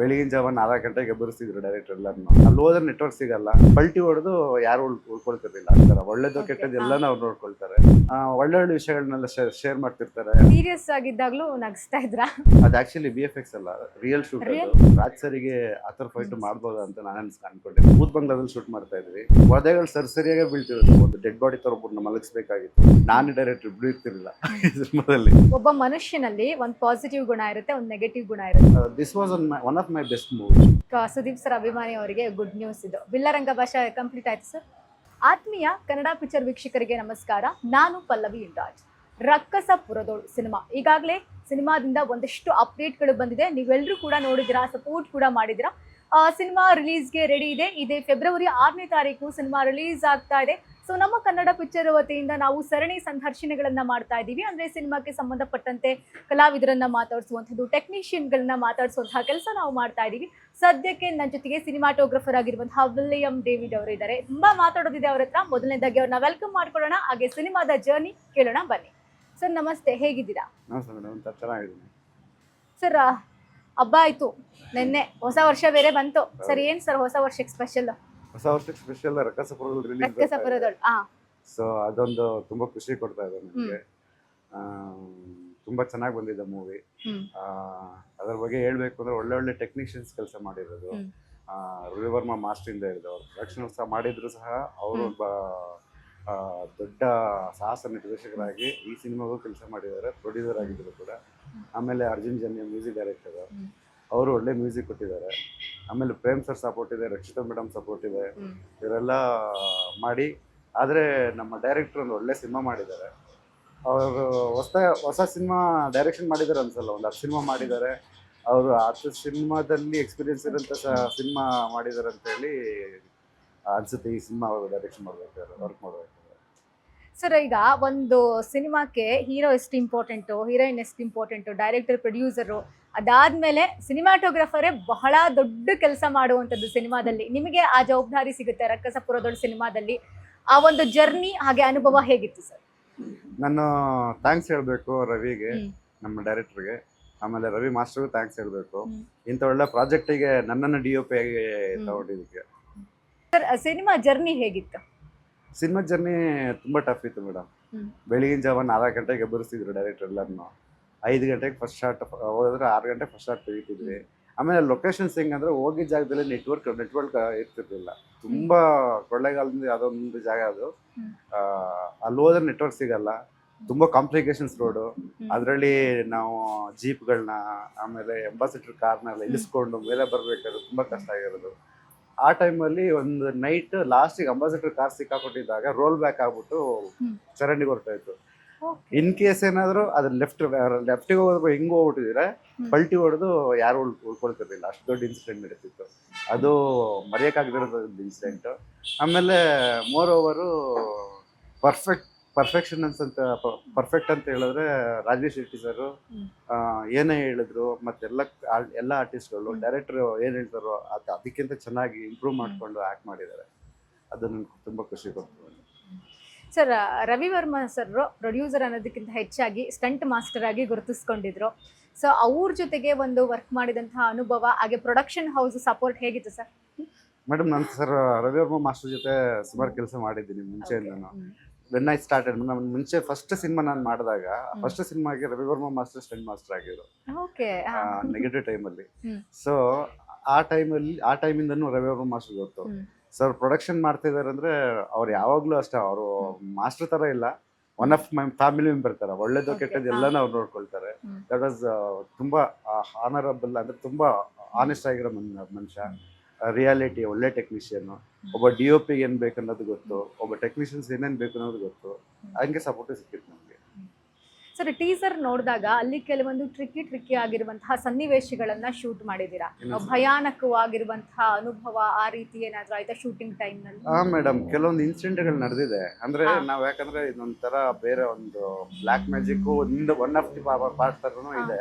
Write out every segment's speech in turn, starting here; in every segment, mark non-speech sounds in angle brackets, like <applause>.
ಬೆಳಗಿನ ಜಾವ ನಾಲ್ಕು ಗಂಟೆಗೆ ಎಬ್ಬರಿಸ್ತಿದ್ರು ಡೈರೆಕ್ಟ್ ಎಲ್ಲರನ್ನು ಅಲ್ಲಿ ಹೋದ್ರೆ ನೆಟ್ವರ್ಕ್ ಸಿಗಲ್ಲ. ಪಲ್ಟಿ ಹೊಡೆದು ಯಾರು ಉಳ್ ಉಳ್ಕೊಳ್ತಿರ್ಲಿಲ್ಲ ಆತರ ಒಳ್ಳೇದು ಕೆಟ್ಟದ್ದು ಎಲ್ಲ ಎಲ್ಲಾನು ಅವ್ರು ನೋಡ್ಕೊಳ್ತಾರೆ. ಒಳ್ಳೆ ಒಳ್ಳೆ ವಿಷಯಗಳನ್ನೆಲ್ಲ ಶೇರ್ ಮಾಡ್ತಿರ್ತಾರೆ. ಸೀರಿಯಸ್ ಆಗಿದ್ದಾಗ್ಲೂ ನಗಿಸ್ತಾ ಇದ್ರ? ಅದು ಆಕ್ಚುಲಿ ಬಿ ಎಫ್ ಎಕ್ಸ್ ಅಲ್ಲ. ರಿಯಲ್ ಶೂಟ್ ರಾಜ್ ಸರಿಗೆ ಆತರ ಫೈಟ್ ಮಾಡ್ಬೋದ ಅಂತ ನಾನು ಅನ್ಸ್ ಅನ್ಕೊಂಡೆ ಭೂತ್ ಬಂಗ್ಲಾದಲ್ಲಿ ಶೂಟ್ ಮಾಡ್ತಾ ಇದ್ವಿ. ವಧೆಗಳು ಸರಿ ಸರಿಯಾಗಿ ಬೀಳ್ತಿರೋದು. ಒಂದು ಡೆಡ್ ಬಾಡಿ ತರ ಒಬ್ಬರನ್ನ ಮಲಗಿಸ್ಬೇಕಾಗಿತ್ತು. ನಾನು ಡೈರೆಕ್ಟರ್ ಬೀಳ್ತಿರ್ಲಿಲ್ಲ ಈ ಸಿನಿಮಾದಲ್ಲಿ ಒಬ್ಬ ಮನುಷ್ಯನಲ್ಲಿ ಒಂದು ಪಾಸಿಟಿವ್ ಗುಣ ಇರುತ್ತೆ ಒಂದು ನೆಗೆಟಿವ್ ಗುಣ ಇರುತ್ತೆ. This was one of my best movie Sudeep sir ಅಭಿಮಾನಿ ಅವರಿಗೆ ಗುಡ್ ನ್ಯೂಸ್ ಇದು. ಬಿಲ್ಲರಂಗ ಭಾಷಾ ಕಂಪ್ಲೀಟ್ ಆಯ್ತು ಸರ್. ಆತ್ಮೀಯ ಕನ್ನಡ ಪಿಕ್ಚರ್ ವೀಕ್ಷಕರಿಗೆ ನಮಸ್ಕಾರ. ನಾನು ಪಲ್ಲವಿ ಇಂದ್ರಾಜ್. ರಕ್ಕಸ ಪುರದೋಳು ಸಿನಿಮಾ. ಈಗಾಗಲೇ ಸಿನಿಮಾದಿಂದ ಒಂದಷ್ಟು ಅಪ್ಡೇಟ್ಗಳು ಬಂದಿದೆ. ನೀವೆಲ್ಲರೂ ಕೂಡ ನೋಡಿದಿರಾ ಸಪೋರ್ಟ್ ಕೂಡ ಮಾಡಿದಿರಾ ಸಿನಿಮಾ ರಿಲೀಸ್ಗೆ ರೆಡಿ ಇದೆ. ಇದೇ ಫೆಬ್ರವರಿ ಆರನೇ ತಾರೀಕು ಸಿನಿಮಾ ರಿಲೀಸ್ ಆಗ್ತಾ ಇದೆ. ಸೊ ನಮ್ಮ ಕನ್ನಡ ಪಿಕ್ಚರ್ ವತಿಯಿಂದ ನಾವು ಸರಣಿ ಸಂದರ್ಶನಗಳನ್ನ ಮಾಡ್ತಾ ಇದ್ದೀವಿ. ಅಂದ್ರೆ ಸಿನಿಮಾಕ್ಕೆ ಸಂಬಂಧಪಟ್ಟಂತೆ ಕಲಾವಿದರನ್ನ ಮಾತಾಡಿಸುವಂಥದ್ದು ಟೆಕ್ನಿಷಿಯನ್ಗಳನ್ನ ಮಾತಾಡಿಸುವಂತಹ ಕೆಲಸ ನಾವು ಮಾಡ್ತಾ ಇದ್ದೀವಿ. ಸದ್ಯಕ್ಕೆ ನನ್ನ ಜೊತೆಗೆ ಸಿನಿಮಾಟೋಗ್ರಫರ್ ಆಗಿರುವಂತಹ ವಿಲಿಯಂ ಡೇವಿಡ್ ಅವರು ಇದ್ದಾರೆ. ತುಂಬಾ ಮಾತಾಡೋದಿದೆ ಅವ್ರ ಹತ್ರ. ಮೊದಲನೇದಾಗಿ ಅವ್ರನ್ನ ವೆಲ್ಕಮ್ ಮಾಡ್ಕೊಳ್ಳೋಣ. ಹಾಗೆ ಸಿನಿಮಾದ ಜರ್ನಿ ಕೇಳೋಣ ಬನ್ನಿ. ಸರ್ ನಮಸ್ತೆ. ಹೇಗಿದ್ದೀರಾ? ಸರ್ ಹಬ್ಬ ಆಯ್ತು. ನಿನ್ನೆ ಹೊಸ ವರ್ಷ ಬೇರೆ ಬಂತು. ಸರ್ ಏನ್ ಸರ್ ಹೊಸ ವರ್ಷಕ್ಕೆ ಸ್ಪೆಷಲ್ ಹೊಸ ವರ್ಷಕ್ಕೆ ಸ್ಪೆಷಲ್ ರಕ್ಕಸಪುರದಲ್ಲಿ ರಿಲೀಸ್ ರಕ್ಕಸಪುರದೊಳು ಹಾ ಸೊ ಅದೊಂದು ತುಂಬಾ ಖುಷಿ ಕೊಡ್ತಾ ಇದೆ ನನಗೆ. ತುಂಬಾ ಚೆನ್ನಾಗಿ ಬಂದಿದೆ ಮೂವಿ ಆ ಅದ್ರ ಬಗ್ಗೆ ಹೇಳ್ಬೇಕು ಅಂದ್ರೆ ಒಳ್ಳೆ ಒಳ್ಳೆ ಟೆಕ್ನಿಷಿಯನ್ಸ್ ಕೆಲಸ ಮಾಡಿರೋದು. ರವಿವರ್ಮ ಮಾಸ್ಟರ್ ಇಂದ ಹಿಡಿದು ಅವ್ರು ಪ್ರೊಡಕ್ಷನ್ ಸಹ ಮಾಡಿದ್ರು ಸಹ. ಅವರು. ಒಬ್ಬ ದೊಡ್ಡ ಸಾಹಸ ನಿರ್ದೇಶಕರಾಗಿ ಈ ಸಿನಿಮಾಗೂ ಕೆಲಸ ಮಾಡಿದ್ದಾರೆ ಪ್ರೊಡ್ಯೂಸರ್ ಆಗಿದ್ದರು ಕೂಡ. ಆಮೇಲೆ ಅರ್ಜುನ್ ಜನ್ಯ ಮ್ಯೂಸಿಕ್ ಡೈರೆಕ್ಟರ್ ಅವರು ಒಳ್ಳೆ ಮ್ಯೂಸಿಕ್ ಕೊಟ್ಟಿದ್ದಾರೆ. ಆಮೇಲೆ ಪ್ರೇಮ್ ಸರ್ ಸಪೋರ್ಟ್ ಇದೆ, ರಕ್ಷಿತಾ ಮೇಡಮ್ ಸಪೋರ್ಟ್ ಇದೆ. ಇವರೆಲ್ಲ ಮಾಡಿ, ಆದರೆ ನಮ್ಮ ಡೈರೆಕ್ಟರ್ ಒಂದು ಒಳ್ಳೆ ಸಿನಿಮಾ ಮಾಡಿದ್ದಾರೆ. ಅವರು ಹೊಸ ಹೊಸ ಸಿನಿಮಾ ಡೈರೆಕ್ಷನ್ ಮಾಡಿದ್ದಾರೆ ಅನ್ಸಲ್ಲ, ಒಂದು ಹತ್ತು ಸಿನಿಮಾ ಮಾಡಿದ್ದಾರೆ. ಅವರು ಹತ್ತು ಸಿನಿಮಾದಲ್ಲಿ ಎಕ್ಸ್ಪೀರಿಯನ್ಸ್ ಇರೋಂಥ ಸಿನಿಮಾ ಮಾಡಿದ್ದಾರೆ ಅಂತೇಳಿ ಅನಿಸುತ್ತೆ ಈ ಸಿನಿಮಾ ಅವರು ಡೈರೆಕ್ಷನ್ ಮಾಡಬೇಕು ವರ್ಕ್ ಮಾಡ್ಬೇಕಾದ್ರೆ ಸರ್ ಈಗ ಒಂದು ಸಿನಿಮಾಕ್ಕೆ ಹೀರೋ ಎಷ್ಟು ಇಂಪಾರ್ಟೆಂಟು ಹೀರೋಯಿನ್ ಎಷ್ಟು ಇಂಪಾರ್ಟೆಂಟು ಡೈರೆಕ್ಟರ್ ಪ್ರೊಡ್ಯೂಸರು ಅದಾದ್ಮೇಲೆ ಸಿನಿಮಾಟೋಗ್ರಫರೇ ಬಹಳ ದೊಡ್ಡ ಕೆಲಸ ಮಾಡುವಂಥದ್ದು ಸಿನಿಮಾದಲ್ಲಿ. ನಿಮಗೆ ಆ ಜವಾಬ್ದಾರಿ ಸಿಗುತ್ತೆ ರಕ್ಕಸಪುರದೊಳ ಸಿನಿಮಾದಲ್ಲಿ. ಆ ಒಂದು ಜರ್ನಿ ಹಾಗೆ ಅನುಭವ ಹೇಗಿತ್ತು ಸರ್? ನಾನು ಥ್ಯಾಂಕ್ಸ್ ಹೇಳಬೇಕು ರವಿಗೆ. ನಮ್ಮ ಡೈರೆಕ್ಟರ್ಗೆ ಆಮೇಲೆ ರವಿ ಮಾಸ್ಟರ್ಗೂ ಥ್ಯಾಂಕ್ಸ್ ಹೇಳಬೇಕು. ಇಂಥ ಒಳ್ಳೆ ಪ್ರಾಜೆಕ್ಟಿಗೆ ನನ್ನನ್ನು ಡಿ ಒ ಪಿ ಆಗಿ ತಗೊಂಡಿದ್ದಕ್ಕೆ. ಸರ್ ಸಿನಿಮಾ ಜರ್ನಿ ಹೇಗಿತ್ತು? ಸಿನಿಮಾ ಜರ್ನಿ ತುಂಬ ಟಫ್ ಇತ್ತು ಮೇಡಮ್. ಬೆಳಗಿನ ಜಾವ ನಾಲ್ಕು ಗಂಟೆಗೆ ಎಬ್ಬರಿಸ್ತಿದ್ರು ಡೈರೆಕ್ಟರ್ ಎಲ್ಲರನ್ನು ಐದು ಗಂಟೆಗೆ ಫಸ್ಟ್ ಶಾರ್ಟ್ ಹೋದ್ರೆ ಆರು ಗಂಟೆ ಫಸ್ಟ್ ಶಾರ್ಟ್ ತೆಗಿತಿದ್ವಿ. ಆಮೇಲೆ ಲೊಕೇಶನ್ಸ್ ಹೆಂಗಂದ್ರೆ ಹೋಗಿ ಜಾಗದಲ್ಲಿ ನೆಟ್ವರ್ಕ್ ನೆಟ್ವರ್ಕ್ ಇರ್ತಿರ್ಲಿಲ್ಲ. ತುಂಬ ಕೊಳ್ಳೆಗಾಲದಿಂದ ಯಾವುದೋ ಒಂದು ಜಾಗ ಅದು. ಅಲ್ಲಿ ಹೋದ್ರೆ ನೆಟ್ವರ್ಕ್ ಸಿಗಲ್ಲ. ತುಂಬ ಕಾಂಪ್ಲಿಕೇಶನ್ಸ್ ರೋಡು ಅದರಲ್ಲಿ ನಾವು ಜೀಪ್ಗಳನ್ನ ಆಮೇಲೆ ಎಂಬಾಸಿಡರ್ ಕಾರ್ನೆಲ್ಲ ಇಳಿಸ್ಕೊಂಡು ಮೇಲೆ ಬರಬೇಕಾದ್ರೆ ತುಂಬ ಕಷ್ಟ ಆಗಿರೋದು. ಆ ಟೈಮಲ್ಲಿ ಒಂದು ನೈಟ್ ಲಾಸ್ಟಿಗೆ ಅಂಬಾಸಿಡರ್ ಕಾರ್ ಸಿಕ್ಕಾಕೊಟ್ಟಿದ್ದಾಗ ರೋಲ್ ಬ್ಯಾಕ್ ಆಗ್ಬಿಟ್ಟು ಚರಂಡಿ ಚರಂಡಿಗೆ ಹೊರ್ತಾ ಇತ್ತು ಇನ್ ಕೇಸ್ ಏನಾದರೂ ಅದ್ರ ಲೆಫ್ಟ್ ಲೆಫ್ಟಿಗೆ ಹೋದ್ರೆ ಹಿಂಗೆ ಹೋಗ್ಬಿಟ್ಟಿದ್ರೆ ಪಲ್ಟಿ ಹೊಡೆದು ಯಾರು ಉಳ್ ಉಳ್ಕೊಳ್ತಿರ್ಲಿಲ್ಲ. ಅಷ್ಟು ದೊಡ್ಡ ಇನ್ಸಿಡೆಂಟ್ ನಡೀತಿತ್ತು. ಅದು ಮರೆಯೋಕ್ಕಾಗದಿರೋದು ಇನ್ಸಿಡೆಂಟ್ ಆಮೇಲೆ ಮೋರ್ ಓವರು ಪರ್ಫೆಕ್ಟ್ ಪರ್ಫೆಕ್ಷನ್ ಅನ್ಸಂತ ಪರ್ಫೆಕ್ಟ್ ಅಂತ ಹೇಳಿದ್ರೆ ರಾಜೇಶ್ ಶೆಟ್ಟಿ ಸರ್ ಏನೇ ಹೇಳಿದ್ರು ಮತ್ತೆಲ್ಲ ಎಲ್ಲ ಆರ್ಟಿಸ್ಟ್ಗಳು ಡೈರೆಕ್ಟ್ರು ಡೈರೆಕ್ಟರ್ ಏನು ಹೇಳ್ತಾರೋ ಅದು ಅದಕ್ಕಿಂತ ಚೆನ್ನಾಗಿ ಇಂಪ್ರೂವ್ ಮಾಡ್ಕೊಂಡು ಆ್ಯಕ್ಟ್ ಮಾಡಿದ್ದಾರೆ. ಅದು ನನಗೆ ತುಂಬ ಖುಷಿ ಕೊಡ್ತು. Sir Ravi Varma sir producer ಅನ್ನೋದಕ್ಕಿಂತ ಹೆಚ್ಚಾಗಿ ಸ್ಟಂಟ್ ಮಾಸ್ಟರ್ ಆಗಿ ಗುರುತಿಸ್ಕೊಂಡಿದ್ರು. ಸೊ ಅವ್ರ ಜೊತೆಗೆ ಒಂದು ವರ್ಕ್ ಮಾಡಿದಂತಹ ಅನುಭವ ಹಾಗೆ ಪ್ರೊಡಕ್ಷನ್ ಹೌಸ್ ಸಪೋರ್ಟ್ ಹೇಗಿತ್ತು ಸರ್? ಮೇಡಮ್ ನಾನು ಸರ್ ರವಿವರ್ಮ ಮಾಸ್ಟರ್ ಜೊತೆ ಸುಮಾರು ಕೆಲಸ ಮಾಡಿದ್ದೀನಿ ಮುಂಚೆಯಿಂದನು. ವೆನ್ ಐ ಸ್ಟಾರ್ಟೆಡ್ ನಾನು ಮುಂಚೆ ಫಸ್ಟ್ ಸಿನಿಮಾ ನಾನು ಮಾಡಿದಾಗ ಫಸ್ಟ್ ಸಿನಿಮಾಗೆ ರವಿವರ್ಮ ಮಾಸ್ಟರ್ ಸ್ಟೆಂಟ್ ಮಾಸ್ಟರ್ ಆಗಿದ್ರು ನೆಗೆಟಿವ್ ಟೈಮಲ್ಲಿ. ಸೊ ಆ ಟೈಮಲ್ಲಿ ಆ ಟೈಮಿಂದನೂ ರವಿವರ್ಮ ಮಾಸ್ಟರ್ ಗೊತ್ತು. ಸರ್ ಪ್ರೊಡಕ್ಷನ್ ಮಾಡ್ತಾ ಪ್ರೊಡಕ್ಷನ್ ಅಂದರೆ ಅವ್ರು ಯಾವಾಗಲೂ ಅಷ್ಟೇ ಅವರು ಮಾಸ್ಟರ್ ತರ ಇಲ್ಲ. One of my family member ಥರ ಒಳ್ಳೇದು ಕೆಟ್ಟದ್ದು ಎಲ್ಲನೂ ಅವ್ರು ನೋಡ್ಕೊಳ್ತಾರೆ. ದಟ್ ವಾಸ್ ತುಂಬಾ ಆನರಬಲ್ ಅಂದ್ರೆ ತುಂಬಾ ಆನೆಸ್ಟ್ ಆಗಿರೋ ಮನ್- ಮನುಷ್ಯ. ರಿಯಾಲಿಟಿ ಒಳ್ಳೆ ಟೆಕ್ನಿಷಿಯನ್ ಒಬ್ಬ ಡಿ ಒ ಪಿ ಏನ್ ಬೇಕನ್ನೋದು ಗೊತ್ತು ಒಬ್ಬ ಟೆಕ್ನಿಷಿಯನ್ಸ್ ಏನೇನ್ ಬೇಕು ಅನ್ನೋದು ಗೊತ್ತು ಹಂಗೆ ಸಪೋರ್ಟ್ ಸಿಕ್ಕಿತ್ತು ನಮಗೆ. ಸರ್ ಟೀಸರ್ ನೋಡಿದಾಗ ಅಲ್ಲಿ ಕೆಲವೊಂದು ಟ್ರಿಕಿ ಟ್ರಿಕಿ ಆಗಿರುವಂತಹ ಸನ್ನಿವೇಶಗಳನ್ನ ಶೂಟ್ ಮಾಡಿದ್ದೀರಾ? ಭಯಾನಕವಾಗಿರುವಂತಹ ಅನುಭವ ಆ ರೀತಿ ಏನಾದ್ರೂ ಆಯ್ತಾ ಶೂಟಿಂಗ್ ಟೈಮ್ನಲ್ಲಿ? ಹಾ ಮೇಡಮ್ ಕೆಲವೊಂದು ಇನ್ಸಿಡೆಂಟ್ಗಳು ನಡೆದಿದೆ. ಅಂದ್ರೆ. ನಾವ್ ಯಾಕಂದ್ರೆ ಇದೊಂಥರ ಬೇರೆ ಒಂದು ಬ್ಲಾಕ್ ಮ್ಯಾಜಿಕ್ ಒಂದು ಒನ್ ಆಫ್ ದಿ ಪಾರ್ಟ್ ತರನು ಇದೆ.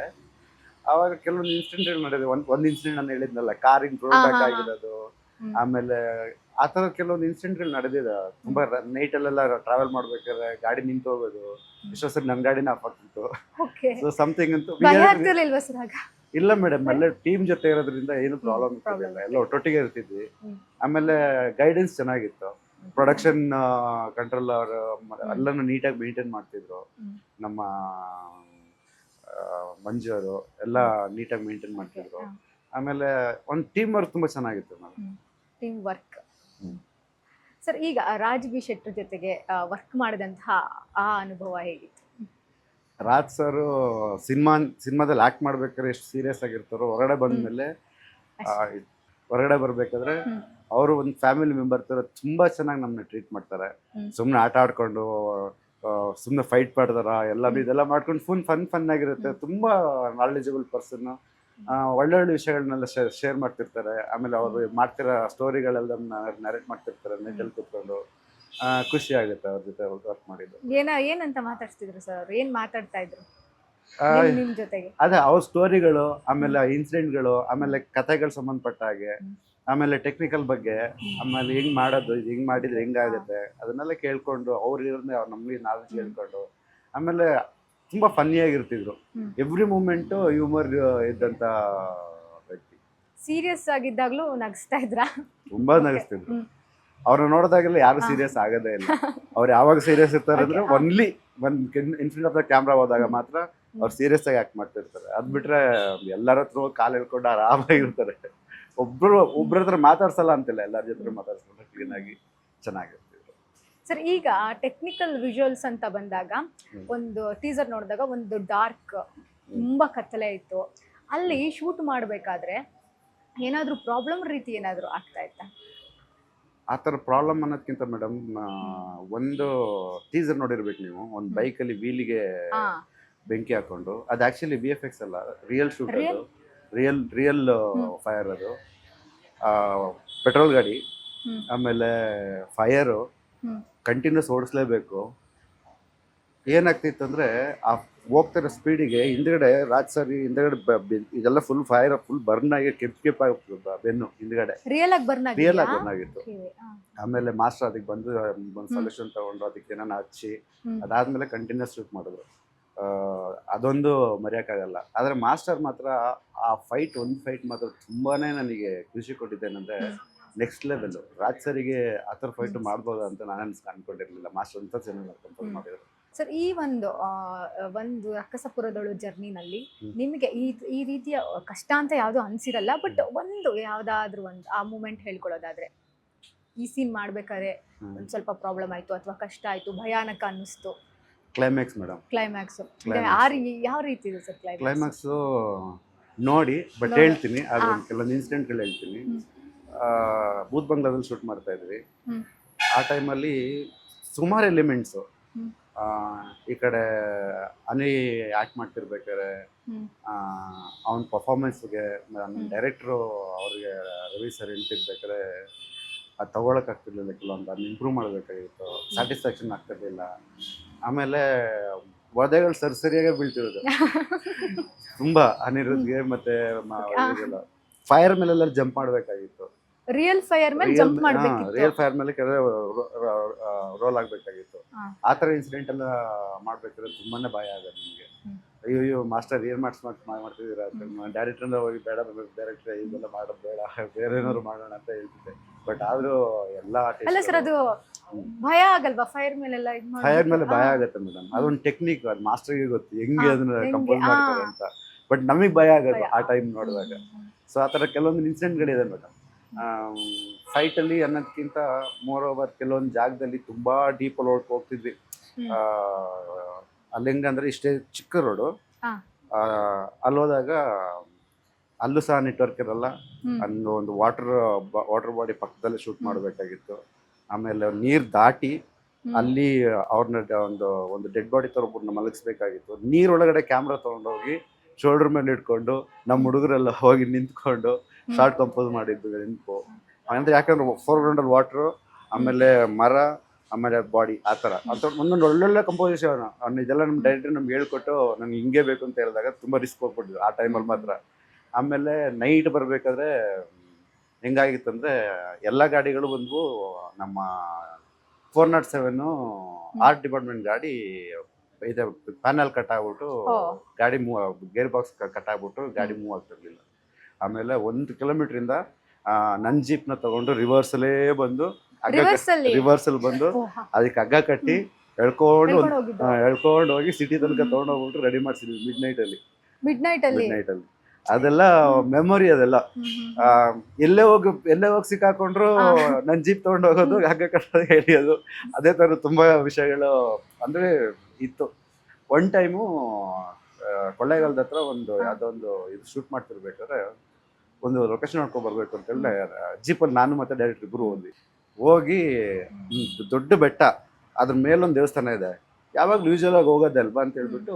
ಅವಾಗ ಕೆಲವೊಂದು ಇನ್ಸಿಡೆಂಟ್ಗಳು ನಡೆದಿದೆ ಒಂದ್ ಒಂದ್ ಇನ್ಸಿಡೆಂಟ್ ನಾನು ಹೇಳಿದ್ನಲ್ಲ ಕಾರ್ ಬ್ಯಾಕ್. ಆಗಿರೋದು. ಆಮೇಲೆ ಆ ತರ ಕೆಲವೊಂದು ಇನ್ಸಿಡೆಂಟ್ಗಳು ನಡೆದಿದೆ. ತುಂಬಾ ನೈಟ್ ಅಲ್ಲೆಲ್ಲ ಟ್ರಾವೆಲ್ ಮಾಡ್ಬೇಕಾದ್ರೆ ಗಾಡಿ ನಿಂತು ಹೋಗೋದು. ಎಷ್ಟೋ ಸರಿ ನನ್ನ ಗಾಡಿನ ಆಫ್ ಆಗ್ತಿತ್ತು. ಸೊ ಸಮಥಿಂಗ್ ಅಂತೂ ಇಲ್ಲ ಮೇಡಮ್ ಎಲ್ಲ ಟೀಮ್ ಜೊತೆ ಇರೋದ್ರಿಂದ ಏನು ಪ್ರಾಬ್ಲಮ್ ಇರ್ತಿರ್ಲಿಲ್ಲ ಎಲ್ಲ ಒಟ್ಟೊಟ್ಟಿಗೆ ಇರ್ತಿದ್ವಿ. ಆಮೇಲೆ ಗೈಡೆನ್ಸ್ ಚೆನ್ನಾಗಿತ್ತು. ಪ್ರೊಡಕ್ಷನ್ ಕಂಟ್ರೋಲ್ ಅವರು ಎಲ್ಲನೂ ನೀಟಾಗಿ ಮೇಂಟೈನ್ ಮಾಡ್ತಿದ್ರು. ನಮ್ಮ ಮಂಜು ಅವರು ಎಲ್ಲ ನೀಟಾಗಿ ಮೇಂಟೈನ್ ಮಾಡ್ತಿದ್ರು. ಆಮೇಲೆ ಒಂದು ಟೀಮ್ ವರ್ಕ್ ತುಂಬಾ ಚೆನ್ನಾಗಿತ್ತು ಟೀಮ್ ವರ್ಕ್ ಸರ್ ಈಗ ರಾಜ್ ಬಿ ಶೆಟ್ಟರ್ ಜೊತೆಗೆ ವರ್ಕ್ ಮಾಡಿದಂತಹ ಆ ಅನುಭವ ಹೇಗಿತ್ತು? ರಾಜ್ ಸರ್ ಸಿನಿಮಾ ಸಿನಿಮಾದಲ್ಲಿ ಆಕ್ಟ್ ಮಾಡ್ಬೇಕಾದ್ರೆ ಎಷ್ಟು ಸೀರಿಯಸ್ ಆಗಿರ್ತಾರೋ ಹೊರಗಡೆ ಬಂದ್ಮೇಲೆ ಹೊರಗಡೆ ಬರ್ಬೇಕಾದ್ರೆ. ಅವರು ಒಂದು ಫ್ಯಾಮಿಲಿ ಮೆಂಬರ್ ತರ ತುಂಬಾ ಚೆನ್ನಾಗಿ ನಮ್ಮನ್ನ ಟ್ರೀಟ್ ಮಾಡ್ತಾರೆ. ಸುಮ್ಮನೆ ಆಟ ಆಡ್ಕೊಂಡು ಸುಮ್ಮನೆ ಫೈಟ್ ಮಾಡ್ತಾರ ಎಲ್ಲ. ಇದೆಲ್ಲ ಮಾಡ್ಕೊಂಡು ಫುಲ್ ಫನ್ ಫನ್ ಆಗಿರುತ್ತೆ. ತುಂಬಾ ನಾಲೆಜಬಲ್ ಪರ್ಸನ್ ಒಳ್ಳೊಳ್ಳೆ ವಿಷಯಗಳನ್ನೆಲ್ಲ ಶೇರ್ ಮಾಡ್ತಿರ್ತಾರೆ. ಆಮೇಲೆ ಅವರು ಮಾಡ್ತಿರೋ ಸ್ಟೋರಿಗಳೆಲ್ಲ ನರೇಟ್ ಮಾಡ್ತಿರ್ತಾರೆ ನೆಟ್ಟಲ್ಲಿ ಕೂತ್ಕೊಂಡು ಖುಷಿ ಆಗುತ್ತೆ ಅವ್ರ ಜೊತೆ ವರ್ಕ್ ಮಾಡಿದ್ದು. ಏನ ಏನಂತ ಮಾತಾಡ್ತಿದ್ರು ಸರ್? ಏನು ಮಾತಾಡ್ತಾ ಇದ್ರು? ನಿಮ್- ನಿಮ್ ಜೊತೆಗೆ. ಅದೇ ಅವ್ರ ಸ್ಟೋರಿಗಳು ಆಮೇಲೆ ಇನ್ಸಿಡೆಂಟ್ಗಳು ಆಮೇಲೆ ಕಥೆಗಳು ಸಂಬಂಧಪಟ್ಟ ಹಾಗೆ ಆಮೇಲೆ ಟೆಕ್ನಿಕಲ್ ಬಗ್ಗೆ ಆಮೇಲೆ ಹೆಂಗ್ ಮಾಡೋದು ಇದು ಹೆಂಗ್ ಮಾಡಿದ್ರೆ ಹೆಂಗಾಗುತ್ತೆ ಅದನ್ನೆಲ್ಲ ಕೇಳ್ಕೊಂಡು ಅವ್ರು ಇರೋದನ್ನೇ ಅವ್ರು ನಮ್ಗೆ ನಾಲೆಜ್. ಕೇಳ್ಕೊಂಡು ಆಮೇಲೆ ತುಂಬಾ ಫನ್ನಿ ಆಗಿರ್ತಿದ್ರು. ಎವ್ರಿ ಮೂಮೆಂಟು ಹ್ಯೂಮರ್ ಇದ್ದಂತ ವ್ಯಕ್ತಿ. ಸೀರಿಯಸ್ ಆಗಿದ್ದಾಗ್ಲೂ ನಗಿಸ್ತಾ ಇದ್ರ? ತುಂಬಾ. ನಗಿಸ್ತಿದ್ರು. ಅವ್ರ ಅವ್ರನ್ನ ನೋಡಿದಾಗೆಲ್ಲ ಯಾರು ಸೀರಿಯಸ್ ಆಗೋದೇ ಇಲ್ಲ. <laughs> ಅವ್ರು ಯಾವಾಗ ಸೀರಿಯಸ್ ಇರ್ತಾರೆ ಅಂದ್ರೆ. Only one in front of the camera ಹೋದಾಗ ಮಾತ್ರ ಅವ್ರು ಸೀರಿಯಸ್ ಆಗಿ ಆಕ್ಟ್ ಮಾಡ್ತಿರ್ತಾರೆ. ಅದ್ ಬಿಟ್ರೆ ಎಲ್ಲರ ಹತ್ರ ಕಾಲ್ ಹೇಳ್ಕೊಂಡು ಆರಾಮಾಗಿರ್ತಾರೆ. ಒಬ್ರು ಒಬ್ರ ಹತ್ರ ಮಾತಾಡ್ಸಲ್ಲ ಅಂತಿಲ್ಲ ಎಲ್ಲರ ಜೊತೆ ಮಾತಾಡ್ಸ್ಕೊಂಡು ಕ್ಲೀನ್ ಆಗಿ ಚೆನ್ನಾಗಿರ್ತದೆ ಸರ್ ಈಗ ಟೆಕ್ನಿಕಲ್ ವಿಜುವಲ್ಸ್ ಅಂತ ಬಂದಾಗ ಒಂದು ಟೀಸರ್ ನೋಡಿದಾಗ ಒಂದು ಡಾರ್ಕ್ ತುಂಬಾ ಕತ್ತಲೆ ಇತ್ತು. ಅಲ್ಲಿ ಶೂಟ್ ಮಾಡಬೇಕಾದ್ರೆ ಏನಾದ್ರೂ ಪ್ರಾಬ್ಲಮ್ ರೀತಿ ಏನಾದ್ರೂ ಆಗ್ತಾ ಇತ್ತಾ? ಆ ಥರ ಪ್ರಾಬ್ಲಮ್ ಅನ್ನೋದಕ್ಕಿಂತ ಮೇಡಮ್ ಒಂದು ಟೀಸರ್ ನೋಡಿರ್ಬೇಕು ನೀವು. ಒಂದು. ಬೈಕಲ್ಲಿ ವೀಲಿಗೆ ಬೆಂಕಿ ಹಾಕೊಂಡು. ಅದು ಆಕ್ಚುಲಿ ಬಿ ಎಫ್ ಎಕ್ಸ್ ಅಲ್ಲ ರಿಯಲ್ ಶೂಟ್ ಅದು. ರಿಯಲ್ ರಿಯಲ್ ಫೈರ್ ಅದು. ಪೆಟ್ರೋಲ್ ಗಾಡಿ ಆಮೇಲೆ ಫೈರು. ಕಂಟಿನ್ಯೂಸ್ ಓಡಿಸ್ಲೇಬೇಕು. ಏನಾಗ್ತಿತ್ತು ಅಂದರೆ ಆ ಹೋಗ್ತಿರೋ ಸ್ಪೀಡಿಗೆ ಹಿಂದ್ಗಡೆ ರಾಜ್ ಸರ್ ಹಿಂದ್ಗಡೆ ಇದೆಲ್ಲ ಫುಲ್ ಫೈರ್ ಫುಲ್ ಬರ್ನ್ ಆಗಿ ಕೆಪ್ ಕೆಪ್ ಆಗಿ ಬೆನ್ನು ಹಿಂದ್ಗಡೆ. ರಿಯಲ್ ಆಗಿ ಬರ್ನ್ ಆಗಿತ್ತು. ಆಮೇಲೆ ಮಾಸ್ಟರ್ ಅದಕ್ಕೆ ಬಂದು ಒಂದು ಸೊಲ್ಯೂಷನ್ ತಗೊಂಡು ಅದಕ್ಕೆ ಏನಾನ ಹಚ್ಚಿ ಅದಾದ್ಮೇಲೆ ಕಂಟಿನ್ಯೂಸ್ ಶೂಟ್ ಮಾಡಿದ್ರು. ಅದೊಂದು ಮರೆಯೋಕ್ಕಾಗಲ್ಲ. ಆದರೆ ಮಾಸ್ಟರ್ ಮಾತ್ರ ಆ ಫೈಟ್ ಒಂದು ಫೈಟ್ ಮಾತ್ರ ತುಂಬಾ ನನಗೆ ಖುಷಿ ಕೊಟ್ಟಿದ್ದೇನೆಂದರೆ. ನೆಕ್ಸ್ಟ್ ಲೆವೆಲ್ಲು ರಾಜ್ ಸರಿಗೆ ಆ ಥರ ಫೈಟ್. ಮಾಡ್ಬೋದು ಅಂತ ನಾನು ಅನ್ಸ್- ಅಂದ್ಕೊಂಡಿರಲಿಲ್ಲ ಮಾಸ್ಟರ್ ಅಂತ ಚೆನ್ನಾಗಿ ಕಂಪೋಸ್ ಮಾಡಿದ್ರು. ಸರ್ ಈ ಒಂದು ಒಂದು ಅಕ್ಕಸಪುರದಳು ಜರ್ನಿನಲ್ಲಿ ನಿಮಗೆ ಈ ಈ ರೀತಿಯ ಕಷ್ಟ ಅಂತ ಯಾವುದು ಅನಿಸಿರಲ್ಲ ಬಟ್ ಒಂದು ಯಾವುದಾದ್ರೂ ಒಂದು ಆ ಮೂಮೆಂಟ್ ಹೇಳ್ಕೊಳ್ಳೋದಾದ್ರೆ. ಈ ಸೀನ್ ಮಾಡ್ಬೇಕಾದ್ರೆ ಒಂದು ಸ್ವಲ್ಪ ಪ್ರಾಬ್ಲಮ್ ಆಯಿತು ಅಥವಾ ಕಷ್ಟ ಆಯಿತು ಭಯಾನಕ ಅನ್ನಿಸ್ತು. Climax madam climax. ಆ ಯಾವ ರೀತಿ ಇದೆ ಸರ್ ಕ್ಲೈಮ್ಯಾಕ್ಸ್ ಕ್ಲೈಮ್ಯಾಕ್ಸು ನೋಡಿ ಬಟ್ ಹೇಳ್ತೀನಿ ಅದು ಹಾ. ಕೆಲವೊಂದು ಇನ್ಸಿಡೆಂಟ್ಗಳು ಹೇಳ್ತೀನಿ. ಆ, ಬೂತ್ ಬಂಗ್ಲಾದಲ್ಲಿ ಶೂಟ್ ಮಾಡ್ತಾ ಇದ್ವಿ ಹ್ಮ್. ಆ ಟೈಮಲ್ಲಿ ಸುಮಾರು ಎಲಿಮೆಂಟ್ಸು ಹ್ಮ್. ಈ ಕಡೆ ಅನಿ ಆ್ಯಕ್ಟ್ ಮಾಡ್ತಿರ್ಬೇಕಾದ್ರೆ ಹ್ಮ್. ಅವನ ಪರ್ಫಾರ್ಮೆನ್ಸ್ಗೆ. ಡೈರೆಕ್ಟ್ರು ಅವ್ರಿಗೆ ರವಿ ಸರ್ ಹೇಳ್ತಿರ್ಬೇಕಾದ್ರೆ ಅದು ತಗೊಳಕ್ ಆಗ್ತಿರ್ಲಿಲ್ಲ ಕೆಲವೊಂದು ಅದನ್ನ ಇಂಪ್ರೂವ್ ಮಾಡಬೇಕಾಗಿತ್ತು ಸ್ಯಾಟಿಸ್ಫ್ಯಾಕ್ಷನ್ ಆಗ್ತಿರ್ಲಿಲ್ಲ ಆಮೇಲೆ ವಧೆಗಳು ಸರಿ ಸರಿಯಾಗೇ ಬೀಳ್ತಿರೋದು <laughs> ತುಂಬಾ ಅನಿರುದ್ಗೆ ಮತ್ತೆ. ಫೈರ್ ಮೇಲೆಲ್ಲ ಜಂಪ್ ಮಾಡ್ಬೇಕಾಗಿತ್ತು ರಿಯಲ್ ಫೈರ್ ಮೇಲೆ ಜಂಪ್ ಮಾಡ್ಬೇಕಿತ್ತು ರಿಯಲ್ ಫೈರ್ ಮೇಲೆ ಕೆಳಗೆ ರೋಲ್ ಆಗ್ಬೇಕಾಗಿತ್ತು. ಆ ತರ ಇನ್ಸಿಡೆಂಟ್ ಎಲ್ಲ ಮಾಡ್ಬೇಕಾದ್ರೆ ತುಂಬಾನೇ ಭಯ ಆಗುತ್ತೆ ನಿಮಗೆ. ಅಯ್ಯೋ ಅಯ್ಯೋ ಮಾಸ್ಟರ್ ಏನ್ ಮಾಡ್ಸ್ ಮಾಡ್ತಿದ್ದೀರಾ ಡೈರೆಕ್ಟರ್ ಹೋಗಿ ಬೇಡ ಡೈರೆಕ್ಟರ್ ಇದೆಲ್ಲ ಮಾಡೋದು ಬೇಡ ಬೇರೆ ಏನಾದ್ರು ಮಾಡೋಣ ಅಂತ ಹೇಳ್ತಿದ್ದೆ. ಬಟ್ ಆದ್ರೂ ಎಲ್ಲ ಅಲ್ಲ ಸರ್ ಅದು ಭಯ ಆಗಲ್ವಾ? ಫೈರ್ ಮೇಲೆಲ್ಲ ಇದು ಫೈರ್ ಮೇಲೆ ಭಯ ಆಗುತ್ತೆ ಮೇಡಮ್ ಅದೊಂದು ಟೆಕ್ನಿಕ್ ಅದು ಮಾಸ್ಟರ್ಗೆ ಗೊತ್ತು ಹೆಂಗೆ ಅದನ್ನ ಕಂಪೋಸ್ ಮಾಡ್ತಾರೆ ಅಂತ. ಬಟ್ ನಮಗೆ ಭಯ ಆಗೋದು ಆ ಟೈಮ್ ನೋಡಿದಾಗ? ಸೊ ಆ ಥರ ಕೆಲವೊಂದು ಇನ್ಸಿಡೆಂಟ್ಗಳಿದೆ ಮೇಡಮ್ ಫೈಟಲ್ಲಿ ಅನ್ನೋದಕ್ಕಿಂತ ಮೋರ್ ಓವರ್ ಕೆಲವೊಂದು ಜಾಗದಲ್ಲಿ ತುಂಬಾ ಡೀಪ್ ಅಲ್ಲಿ ಹೋಗ್ತಿದ್ವಿ. ಆ, ಅಲ್ಲಿ ಹೆಂಗಂದ್ರೆ ಇಷ್ಟೇ ಚಿಕ್ಕ ರೋಡು. ಅಲ್ಲಿ ಹೋದಾಗ ಅಲ್ಲೂ ಸಹ ನೆಟ್ವರ್ಕ್ ಇರಲ್ಲ. ಅಲ್ಲಿ ಒಂದು ವಾಟರ್ ವಾಟರ್ ಬಾಡಿ ಪಕ್ಕದಲ್ಲೇ ಶೂಟ್ ಮಾಡಬೇಕಾಗಿತ್ತು ಆಮೇಲೆ ನೀರು ದಾಟಿ ಅಲ್ಲಿ ಅವ್ರನ್ನ ಒಂದು ಒಂದು ಡೆಡ್ ಬಾಡಿ ತರ ಒಬ್ಬರನ್ನ ಮಲಗಿಸ್ಬೇಕಾಗಿತ್ತು ನೀರೊಳಗಡೆ ಕ್ಯಾಮ್ರಾ ತಗೊಂಡೋಗಿ ಶೋಲ್ಡರ್ ಮೇಲೆ ಇಟ್ಕೊಂಡು ನಮ್ಮ ಹುಡುಗರೆಲ್ಲ ಹೋಗಿ ನಿಂತ್ಕೊಂಡು. ಶಾರ್ಟ್ ಕಂಪೋಸ್ ಮಾಡಿದ್ದು ನೆನಪು ಅಂದ್ರೆ ಯಾಕಂದ್ರೆ ಫೋರ್ ಗ್ರೌಂಡಲ್ಲಿ ವಾಟ್ರು ಆಮೇಲೆ ಮರ ಆಮೇಲೆ ಬಾಡಿ ಆ ಥರ ಆ ಥರ ಒಂದೊಂದು ಒಳ್ಳೊಳ್ಳೆ ಕಂಪೋಸಿಷನ್ ಅವ್ನು ಇದೆಲ್ಲ ನಮ್ಮ ಡೈರೆಕ್ಟರ್ ನಮ್ಗೆ ಹೇಳ್ಕೊಟ್ಟು ನಂಗೆ ಹಿಂಗೆ ಬೇಕು ಅಂತ ಹೇಳಿದಾಗ ತುಂಬ ರಿಸ್ಕ್ ಹೋಗ್ಬಿಟ್ಟಿದ್ವಿ ಆ ಟೈಮಲ್ಲಿ ಮಾತ್ರ. ಆಮೇಲೆ ನೈಟ್ ಬರಬೇಕಾದ್ರೆ ಹೆಂಗಾಗಿತ್ತಂದ್ರೆ ಎಲ್ಲ ಗಾಡಿಗಳು ಬಂದವು. ನಮ್ಮ four naught seven art department ಗಾಡಿ ಇದೆ ಪ್ಯಾನಲ್ ಕಟ್ ಆಗ್ಬಿಟ್ಟು ಗಾಡಿ ಮೂವ್ ಗೇರ್ ಬಾಕ್ಸ್ ಕಟ್ ಆಗ್ಬಿಟ್ಟು ಗಾಡಿ ಮೂವ್ ಆಗ್ತಿರ್ಲಿಲ್ಲ. ಆಮೇಲೆ ಒಂದು ಕಿಲೋಮೀಟರ್ ಇಂದ ಆ, ನನ್ ಜೀಪ್ನ ತಗೊಂಡು ರಿವರ್ಸಲ್ಲೇ ಬಂದು ರಿವರ್ಸಲ್ ಬಂದು ಅದಕ್ಕೆ ಹಗ್ಗ ಕಟ್ಟಿ ಎಳ್ಕೊಂಡು ಎಳ್ಕೊಂಡು ಹೋಗಿ ಸಿಟಿ ತನಕ ತಗೊಂಡು ಹೋಗ್ಬಿಟ್ಟು ರೆಡಿ ಮಾಡ್ಸಿದ್ವಿ ಮಿಡ್ ನೈಟ್ ಅಲ್ಲಿ ಮಿಡ್ ನೈಟ್ ಅಲ್ಲಿ ನೈಟ್ ಅಲ್ಲಿ ಅದೆಲ್ಲ. ಮೆಮೊರಿ ಅದೆಲ್ಲ ಎಲ್ಲೇ ಹೋಗಿ ಎಲ್ಲೇ ಹೋಗಿ ಸಿಕ್ಕಾಕೊಂಡ್ರು. ನನ್ ಜೀಪ್ ತಗೊಂಡು ಹೋಗೋದು ಹಗ್ಗ ಕಟ್ಟೋದು ಹೇಳಿಯೋದು ಅದೇ ತರ ತುಂಬಾ ವಿಷಯಗಳು ಅಂದ್ರೆ ಇತ್ತು. ಒನ್ ಟೈಮು ಕೊಳ್ಳೇಗಾಲದ ಹತ್ರ ಒಂದು ಹಾ. ಯಾವ್ದೋ ಒಂದು ಇದು ಶೂಟ್ ಮಾಡ್ತಿರ್ಬೇಕಾದ್ರೆ ಒಂದು ಲೊಕೇಶನ್ ನೋಡ್ಕೊಂಡ್ ಬರ್ಬೇಕು ಅಂತ ಹೇಳಿ ಜೀಪಲ್ಲಿ ನಾನು ಮತ್ತೆ ಡೈರೆಕ್ಟ್ ಇಬ್ರು ಹೋದ್ವಿ. ಹೋಗಿ ದೊಡ್ಡ ಬೆಟ್ಟ ಅದ್ರ ಮೇಲೊಂದು ದೇವಸ್ಥಾನ ಇದೆ. ಯಾವಾಗಲೂ ಆಗಿ ಹೋಗೋದೆ ಅಲ್ವಾ ಅಂತ ಹೇಳ್ಬಿಟ್ಟು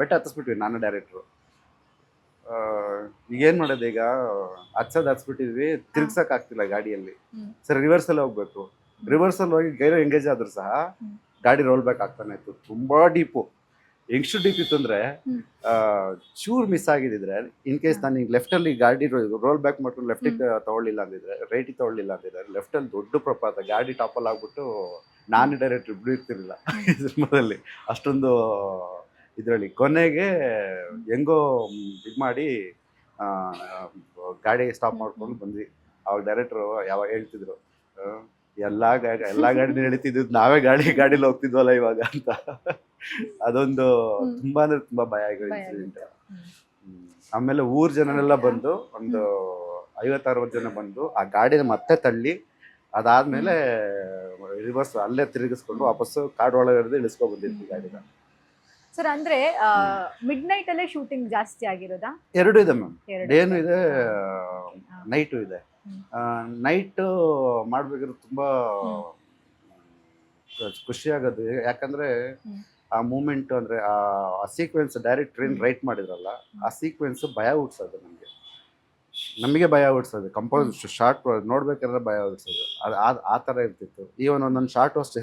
ಬೆಟ್ಟ ಹತ್ತಿಸ್ಬಿಟ್ವಿ ನಾನು ಡೈರೆಕ್ಟ್ರು ಈಗ ಏನ್ ಮಾಡೋದು ಈಗ? ಹತ್ಸೋದು ಹತ್ಸ್ಬಿಟ್ಟಿದ್ವಿ ತಿರ್ಗ್ಸಕ್ ಆಗ್ತಿಲ್ಲ ಗಾಡಿಯಲ್ಲಿ. ಸರ್ ಸರಿ ರಿವರ್ಸ್ ಅಲ್ಲಿ ಹೋಗ್ಬೇಕು. ರಿವರ್ಸ್ ಅಲ್ಲಿ ಹೋಗಿ ಗೈರೋ ಎಂಗೇಜ್ ಆದ್ರೂ ಸಹ ಗಾಡಿ ರೋಲ್ ಬ್ಯಾಕ್ ಆಗ್ತಾನೆ ಇತ್ತು. ತುಂಬಾ ಡೀಪು ಎಷ್ಟು ಡೀಪ್ ಇತ್ತು ಅಂದ್ರೆ. ಚೂರ್ ಮಿಸ್ ಆಗಿದ್ರೆ ಇನ್ ಕೇಸ್ ನಾನು ಈಗ ಲೆಫ್ಟ್ ಅಲ್ಲಿ ಗಾಡಿ ರೋಲ್ ಬ್ಯಾಕ್ ಮಾಡ್ಕೊಂಡು ಲೆಫ್ಟಿಗೆ ತಗೊಳ್ಳಿಲ್ಲ ಅಂದಿದ್ರೆ ರೈಟಿಗೆ ತಗೊಳ್ಳಿಲ್ಲ ಅಂದಿದ್ರೆ ಲೆಫ್ಟ್ ಅಲ್ಲಿ ದೊಡ್ಡ ಪ್ರಪಾತ ಗಾಡಿ ಟಾಪಲ್ಲಿ ಆಗ್ಬಿಟ್ಟು ನಾನು ಡೈರೆಕ್ಟ್ ಇಬ್ರು ಇರ್ತಿರ್ಲಿಲ್ಲ ಸಿನಿಮಾದಲ್ಲಿ ಅಷ್ಟೊಂದು ಇದರಲ್ಲಿ. ಕೊನೆಗೆ ಹೆಂಗೋ ಇದು ಮಾಡಿ ಗಾಡಿ ಸ್ಟಾಪ್ ಮಾಡ್ಕೊಂಡು ಬಂದ್ವಿ. ಅವಾಗ ಡೈರೆಕ್ಟ್ರು ಯಾವಾಗ ಹೇಳ್ತಿದ್ರು ಎಲ್ಲ ಎಲ್ಲಾ ಗಾ- ಎಲ್ಲ ಗಾಡಿ ನಡೀತಿದ್ದು ನಾವೇ ಗಾಡಿ ಗಾಡಿಲಿ ಹೋಗ್ತಿದ್ವಲ್ಲ ಇವಾಗ ಅಂತ. ಅದೊಂದು ತುಂಬಾ ಅಂದ್ರೆ ತುಂಬಾ ಭಯ ಆಗಿರೋ ಇನ್ಸಿಡೆಂಟ್. ಆಮೇಲೆ ಊರ್ ಜನರೆಲ್ಲ ಬಂದು ಒಂದು ಐವತ್ತು ಅರವತ್ತು ಜನ ಬಂದು ಆ ಗಾಡಿನ ಮತ್ತೆ ತಳ್ಳಿ ಅದಾದ್ಮೇಲೆ ರಿವರ್ಸ್ ಅಲ್ಲೇ ತಿರುಗಿಸ್ಕೊಂಡು ವಾಪಸ್ಸು ಕಾಡು ಒಳಗಡೆ ಇಳಿಸ್ಕೊ ಬಂದಿದ್ವಿ ಗಾಡಿನ. ಸರ್ ಅಂದ್ರೆ ಮಿಡ್ ನೈಟ್ ಅಲ್ಲೇ ಶೂಟಿಂಗ್ ಜಾಸ್ತಿ ಆಗಿರೋದಾ? ಎರಡು ಇದೆ ಮ್ಯಾಮ್. ಏನು ಡೇನು ಇದೆ. ನೈಟು ಇದೆ. ನೈಟು ಮಾಡ್ಬೇಕಾದ್ರೆ ತುಂಬಾ ಖುಷಿ ಆಗೋದು. ಯಾಕಂದ್ರೆ. ಆ ಮೂಮೆಂಟ್ ಅಂದರೆ ಆ ಸೀಕ್ವೆನ್ಸ್ ಡೈರೆಕ್ಟ್ ಟ್ರೈನ್ ರೈಟ್ ಮಾಡಿದ್ರಲ್ಲ ಆ ಸೀಕ್ವೆನ್ಸ್ ಭಯ ಹುಟ್ಸೋದು ನಮಗೆ. ನಮಗೆ ಭಯ ಹುಟ್ಸೋದು. ಕಂಪೋಸ್ ಶಾರ್ಟ್ ನೋಡ್ಬೇಕಾದ್ರೆ ಭಯ ಹುಟ್ಸೋದು. ಅದು ಆ- ಆ ಥರ ಇರ್ತಿತ್ತು. ಈವನ್ ಒಂದೊಂದು ಶಾರ್ಟ್ ಅಷ್ಟೇ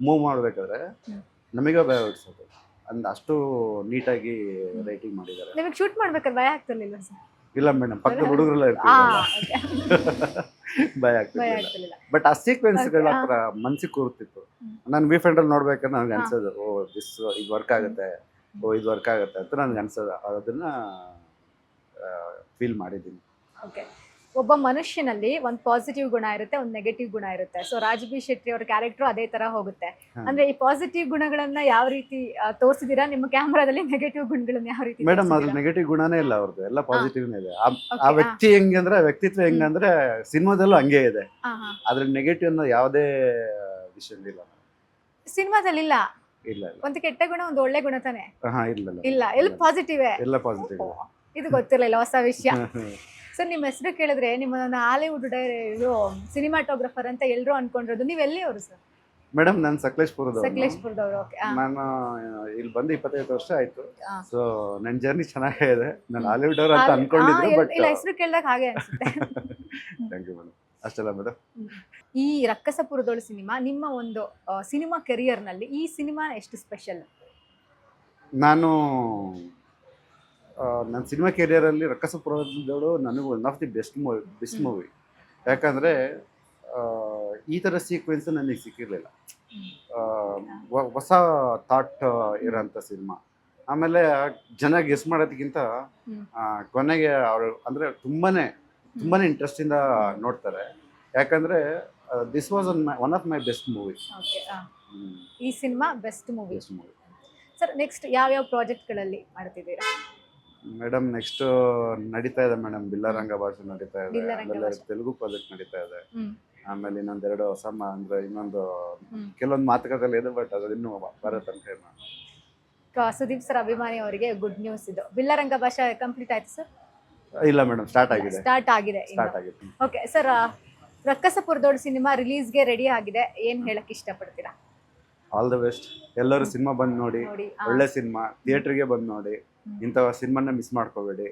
ಮೂವ್ ಮಾಡಬೇಕಾದ್ರೆ ನಮಗೆ ಭಯ ಹುಟ್ಸೋದು. ಅಂದ್ ಅಷ್ಟು ನೀಟಾಗಿ ರೈಟಿಂಗ್ ಮಾಡಿದ್ದಾರೆ. ನಿಮಗೆ ಶೂಟ್ ಮಾಡ್ಬೇಕಾದ್ರೆ ಭಯ ಆಗ್ತಿರ್ಲಿಲ್ಲ ಸರ್? ಇಲ್ಲ ಮೇಡಮ್ ಪಕ್ಕದ ಹುಡುಗರೆಲ್ಲ ಆ ಇರ್ತಿಲ್ಲ <laughs> ಭಯ ಆಗ್ತಿರ್ಲಿಲ್ಲ. ಬಟ್ ಆ ಸೀಕ್ವೆನ್ಸ್ಗಳ Okay, ಹತ್ರ ಮನ್ಸಿಗೆ ಕೂರ್ತಿತ್ತು. ನಾನು ವಿ ಫ್ರೆಂಡ್ ನೋಡ್ಬೇಕಾದ್ರೆ ನನಗೆ ನನ್ಗೆ ಅನ್ಸೋದು ಓ ದಿಸ್ ಇದು ವರ್ಕ್ ಆಗುತ್ತೆ. ಓ ಇದು ವರ್ಕ್ ಆಗುತ್ತೆ ಅಂತ ನನಗೆ ಅನ್ಸೋದು. ಅದನ್ನ ಫೀಲ್ ಮಾಡಿದ್ದೀನಿ. ಓಕೆ ಒಬ್ಬ ಮನುಷ್ಯನಲ್ಲಿ ಒಂದು ಪಾಸಿಟಿವ್ ಗುಣ ಇರುತ್ತೆ ಒಂದು ನೆಗೆಟಿವ್ ಗುಣ ಇರುತ್ತೆ. ಸೊ ರಾಜಬಿ ಶೆಟ್ಟಿ ಅವ್ರ ಕ್ಯಾರೆಕ್ಟರ್ ಅದೇ ತರ ಹೋಗುತ್ತೆ. ಅಂದ್ರೆ ಈ ಪಾಸಿಟಿವ್ ಗುಣಗಳನ್ನ ಯಾವ ರೀತಿ ತೋರಿಸಿದೀರಾ? ನಿಮ್ಮ ಕ್ಯಾಮ್ರಾದಲ್ಲಿ ನೆಗೆಟಿವ್ ಗುಣಗಳನ್ನ ಯಾವ ರೀತಿ ಮೇಡಮ್ ಅದ್ರ ನೆಗೆಟಿವ್ ಗುಣನೇ ಇಲ್ಲ ಅವ್ರದ್ದು ಎಲ್ಲ ಪಾಸಿಟಿವ್ನೇ ಇದೆ. ಆ- ವ್ಯಕ್ತಿ ಹೆಂಗ ಅಂದ್ರೆ ವ್ಯಕ್ತಿತ್ವ ಹೆಂಗಂದ್ರೆ ವ್ಯಕ್ತಿತ್ವ ಹೆಂಗಂದ್ರೆ ಸಿನಿಮಾದಲ್ಲೂ ಹಂಗೆ ಇದೆ. ಅದ್ರ ನೆಗೆಟಿವ್ ಅನ್ನೋ ಯಾವುದೇ ವಿಷಯ ಇಲ್ಲ ಸಿನಿಮಾದಲ್ಲಿ ಇಲ್ಲ ಇಲ್ಲ. ಒಂದು ಕೆಟ್ಟ ಗುಣ ಒಂದು ಒಳ್ಳೆ ಗುಣ ತಾನೆ? ಇಲ್ಲ ಇಲ್ಲ. ಎಲ್ಲ ಪಾಸಿಟಿವ್ ಎಲ್ಲ ಪಾಸಿಟಿವ್ ಇದು ಗೊತ್ತಿರಲಿಲ್ಲ ಹೊಸ ವಿಷಯ. <laughs> ಸರ್ ನಿಮ್ಮ ಹೆಸರು ಕೇಳಿದ್ರೆ ನಿಮ್ಮನ್ನ ಹಾಲಿವುಡ್ ಡೈರೆ ಇದು ಸಿನಿಮಾಟೋಗ್ರಾಫರ್ ಅಂತ ಎಲ್ಲರೂ ಅನ್ಕೊಂಡಿರೋದು. ನೀವು ಎಲ್ಲಿಯವರು ಸರ್? ಮೇಡಮ್ ನಾನು ಸಕಲೇಶ್ಪುರದವ್ರು. ಸಕಲೇಶ್ಪುರದವರು ಓಕೆ. ನಾನು ಇಲ್ಲಿ ಬಂದು ಇಪ್ಪತ್ತೈದು ವರ್ಷ ಆಯ್ತು. ಸೊ ನನ್ನ ಜರ್ನಿ ಚೆನ್ನಾಗಿದೆ. ನಾನು ಹಾಲಿವುಡ್ ಅವ್ರು ಅಂತ ಅನ್ಕೊಂಡಿದ್ರು ಬಟ್ ಇಲ್ಲ ಹೆಸರು ಕೇಳಿದಾಗ ಹಾಗೆ ಅನ್ಸುತ್ತೆ. ಥ್ಯಾಂಕ್ ಯು ಮೇಡಮ್ ಅಷ್ಟೆಲ್ಲ ಮೇಡಮ್ ಈ ರಕ್ಕಸಪುರದೊಳ ಸಿನಿಮಾ ನಿಮ್ಮ ಒಂದು ಸಿನಿಮಾ ಕೆರಿಯರ್ನಲ್ಲಿ ಈ ಸಿನಿಮಾ ಎಷ್ಟು ಸ್ಪೆಷಲ್ ನಾನು ನನ್ನ ಸಿನಿಮಾ ಕೆರಿಯರಲ್ಲಿ ರಕ್ಕಸಪುರದವಳು ನನಗೆ one of the best movie best movie ಯಾಕಂದರೆ ಈ ಥರ ಸೀಕ್ವೆನ್ಸ್ ನನಗೆ ಸಿಕ್ಕಿರಲಿಲ್ಲ. ಹೊಸ ಥಾಟ್ ಇರೋಂಥ ಸಿನಿಮಾ ಆಮೇಲೆ ಜನ ಗೆಸ್ ಮಾಡೋದಕ್ಕಿಂತ ಕೊನೆಗೆ ಅವರು ಅಂದರೆ ತುಂಬಾ ತುಂಬಾ ಇಂಟ್ರೆಸ್ಟಿಂದ ನೋಡ್ತಾರೆ. ಯಾಕಂದರೆ this was one my one of my best movie okay ಈ cinema best movie best movie sir next ಯಾವ್ಯಾವ ಪ್ರಾಜೆಕ್ಟ್ಗಳಲ್ಲಿ ಮಾಡ್ತಿದ್ದೀರಾ? ಮೇಡಮ್ ನೆಕ್ಸ್ಟ್ ನಡೀತಾ ಇದೆ ಮೇಡಮ್. ಬಿಲ್ಲರಂಗ ಭಾಷೆ ನಡೀತಾ ಇದೆ. ಬಿಲ್ಲರಂಗ ಆಮೇಲೆ ಭಾಷೆ. ತೆಲುಗು ಪ್ರಾಜೆಕ್ಟ್ ನಡೀತಾ ಇದೆ. ಹ್ಮ್. ಆಮೇಲೆ ಇನ್ನೊಂದೆರಡು ಹೊಸ ಮ- ಅಂದ್ರೆ ಇನ್ನೊಂದು. ಕೆಲವೊಂದು ಮಾತುಕತೆ ಇದೆ ಬಟ್ ಅದು ಇನ್ನೂ ಬರೋ ತನಕ ಹೇಳಿ ಕ- ಸುದೀಪ್ ಸರ್ ಅಭಿಮಾನಿ ಅವರಿಗೆ ಗುಡ್ ನ್ಯೂಸ್ ಇದು. ಬಿಲ್ಲರಂಗ ಭಾಷೆ ಕಂಪ್ಲೀಟ್ ಆಯ್ತು ಸರ್ ಇಲ್ಲ ಮೇಡಮ್ ಸ್ಟಾರ್ಟ್ ಆಗಿದೆ. ಸ್ಟಾರ್ಟ್ ಆಗಿದೆ ಸ್ಟಾರ್ಟ್ ಆಗಿದೆ. ಓಕೆ ಸರ್ ರಕ್ಕಸಪುರದೋಡ್ ಸಿನಿಮಾ ರಿಲೀಸ್ಗೆ ರೆಡಿ ಆಗಿದೆ. ಏನ್ ಹೇಳಕ್ ಇಷ್ಟಪಡ್ತೀರಾ? ಆಲ್ ದ ಬೆಸ್ಟ್ ಎಲ್ಲರೂ ಸಿನಿಮಾ ಬಂದು ನೋಡಿ. ನೋಡಿ ಆ, ಒಳ್ಳೆ ಸಿನಿಮಾ. ಥಿಯೇಟರ್ಗೆ ಬಂದು ನೋಡಿ. ಇಂಥ ಸಿನಿಮಾನ ಮಿಸ್ ಮಾಡ್ಕೋಬೇಡಿ.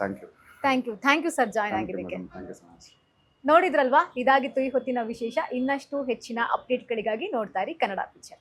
Thank you thank you thank you sir join ಆಗಿದ್ದಕ್ಕೆ. ನೋಡಿದ್ರಲ್ವಾ? ಇದಾಗಿತ್ತು ಈ ಹೊತ್ತಿನ ವಿಶೇಷ. ಇನ್ನಷ್ಟು ಹೆಚ್ಚಿನ ಅಪ್ಡೇಟ್ಗಳಿಗಾಗಿ ನೋಡ್ತಾ ಇರಿ ಕನ್ನಡ ಪಿಕ್ಚರ್